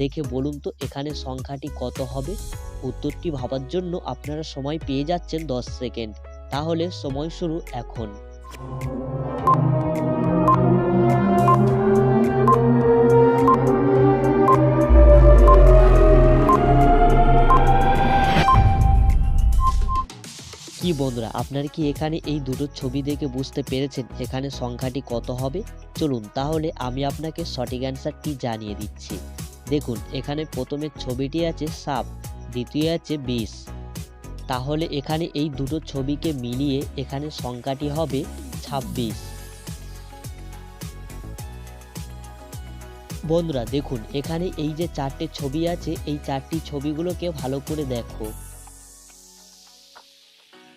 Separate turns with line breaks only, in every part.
দেখে বলুন তো, এখানে সংখ্যাটি কত হবে? উত্তরটি ভাবার জন্য আপনারা সময় পেয়ে যাচ্ছেন দশ সেকেন্ড। তাহলে সময় শুরু এখন। কি বন্ধুরা, আপনারা কি এখানে এই দুটো ছবি দেখে বুঝতে পেরেছেন এখানে সংখ্যাটি কত হবে? চলুন, তাহলে আমি আপনাকে সঠিক অ্যান্সারটি জানিয়ে দিচ্ছি। দেখুন, এখানে প্রথমে ছবিটি আছে সাপ, দ্বিতীয় আছে বিষ। তাহলে এখানে এই দুটো ছবিকে মিলিয়ে এখানে সংখ্যাটি হবে ছাব্বিশ। বন্ধুরা, দেখুন, এখানে এই যে চারটে ছবি আছে, এই চারটি ছবিগুলোকে ভালো করে দেখো।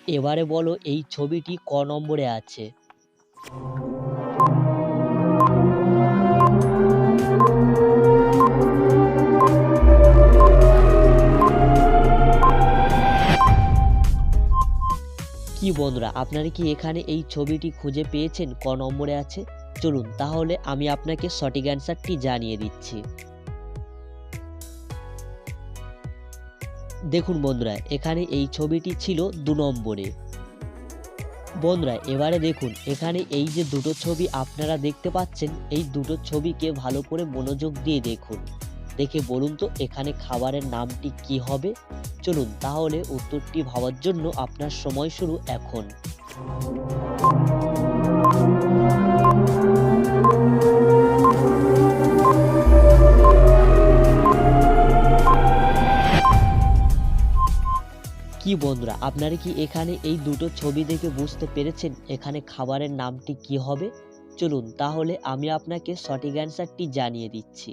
এবারে বলো, এই ছবিটি ক নম্বরে আছে? কি বন্ধুরা, আপনারা কি এখানে এই ছবিটি খুঁজে পেয়েছেন? ক নম্বরে আছে। চলুন, তাহলে আমি আপনাকে সঠিক অ্যান্সারটি জানিয়ে দিচ্ছি। দেখুন বন্ধুরা, এখানে এই ছবিটি ছিল দু নম্বরে। বন্ধুরা, এবারে দেখুন, এখানে এই যে দুটো ছবি আপনারা দেখতে পাচ্ছেন, এই দুটো ছবিকে ভালো করে মনোযোগ দিয়ে দেখুন। দেখে বলুন তো, এখানে খাবারের নামটি কি হবে? চলুন তাহলে উত্তরটি ভাবার জন্য আপনার সময় শুরু এখন। কি বন্ধুরা, আপনারা কি এখানে এই দুটো ছবি দেখে বুঝতে পেরেছেন এখানে খাবারের নামটি কি হবে? চলুন তাহলে আমি আপনাকে সঠিক অ্যান্সারটি জানিয়ে দিচ্ছি।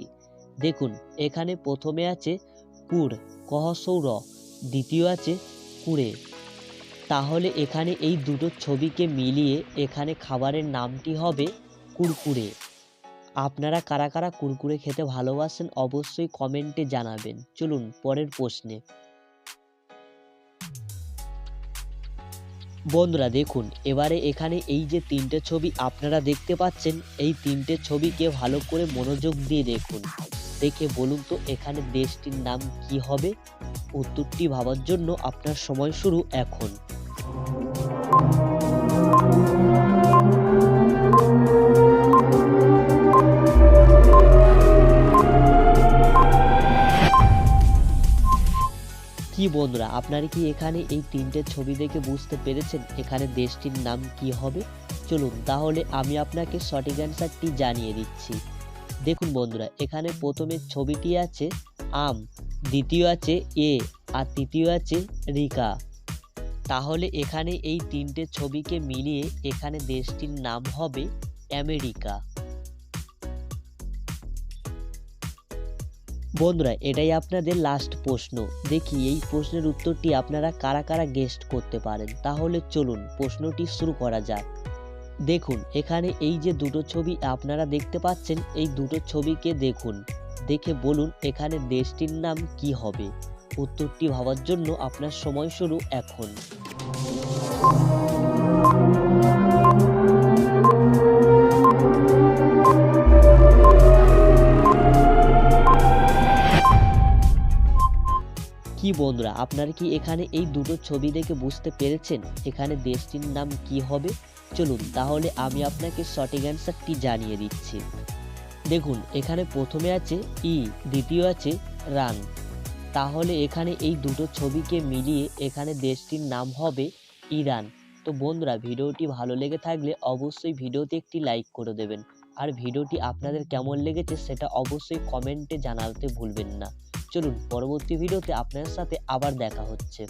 দেখুন, এখানে প্রথমে আছে কুড় কহ সৌর, দ্বিতীয় আছে কুড়ে। তাহলে এখানে এই দুটো ছবিকে মিলিয়ে এখানে খাবারের নামটি হবে কুরকুরে আপনারা কারা কারা কুরকুরে খেতে ভালোবাসেন অবশ্যই কমেন্টে জানাবেন। চলুন, পরের প্রশ্নে। বন্ধুরা, দেখুন, এবারে এখানে এই যে তিনটে ছবি আপনারা দেখতে পাচ্ছেন, এই তিনটে ছবিকে ভালো করে মনোযোগ দিয়ে দেখুন। দেখে বলুন তো এখানে দেশটির নাম কি হবে? উত্তরটি ভাবার জন্য আপনার সময় শুরু এখন। কি বন্ধুরা, আপনারা কি এখানে এই তিনটে ছবি দেখে বুঝতে পেরেছেন এখানে দেশটির নাম কি হবে? চলুন, তাহলে আমি আপনাকে সঠিক অ্যান্সারটি জানিয়ে দিচ্ছি। দেখুন বন্ধুরা, এখানে প্রথমে ছবিটি আছে আম, দ্বিতীয় আছে এ, আর তৃতীয় আছে রিকা। তাহলে এখানে এই তিনটে ছবিকে মিলিয়ে এখানে দেশটির নাম হবে আমেরিকা। বন্ধুরা, এটাই আপনাদের লাস্ট প্রশ্ন। দেখি এই প্রশ্নের উত্তরটি আপনারা কারা কারা গেস্ট করতে পারেন? তাহলে চলুন, প্রশ্নটি শুরু করা যাক। দেখুন, এখানে এই যে দুটো ছবি আপনারা দেখতে পাচ্ছেন, এই দুটো ছবিকে দেখুন। দেখে বলুন এখানে দেশটির নাম কি হবে। উত্তরটি ভাবার জন্য আপনার সময় শুরু এখন। কি বন্ধুরা, আপনারা কি এখানে এই দুটো ছবি দেখে বুঝতে পেরেছেন? এখানে দেশটির নাম কি হবে? চলুন তাহলে আমি আপনাকে সঠিক অ্যান্সারটি জানিয়ে দিচ্ছি। দেখুন, এখানে প্রথমে আছে ই, দ্বিতীয় আছে রান। তাহলে এখানে এই দুটো ছবিকে মিলিয়ে এখানে দেশটির নাম হবে ইরান। তো বন্ধুরা, ভিডিওটি ভালো লেগে থাকলে অবশ্যই ভিডিওতে একটি লাইক করে দেবেন। আর ভিডিওটি আপনাদের কেমন লেগেছে সেটা অবশ্যই কমেন্টে জানাতে ভুলবেন না। চলুন, পরবর্তী ভিডিওতে আপনার সাথে আবার দেখা হচ্ছে।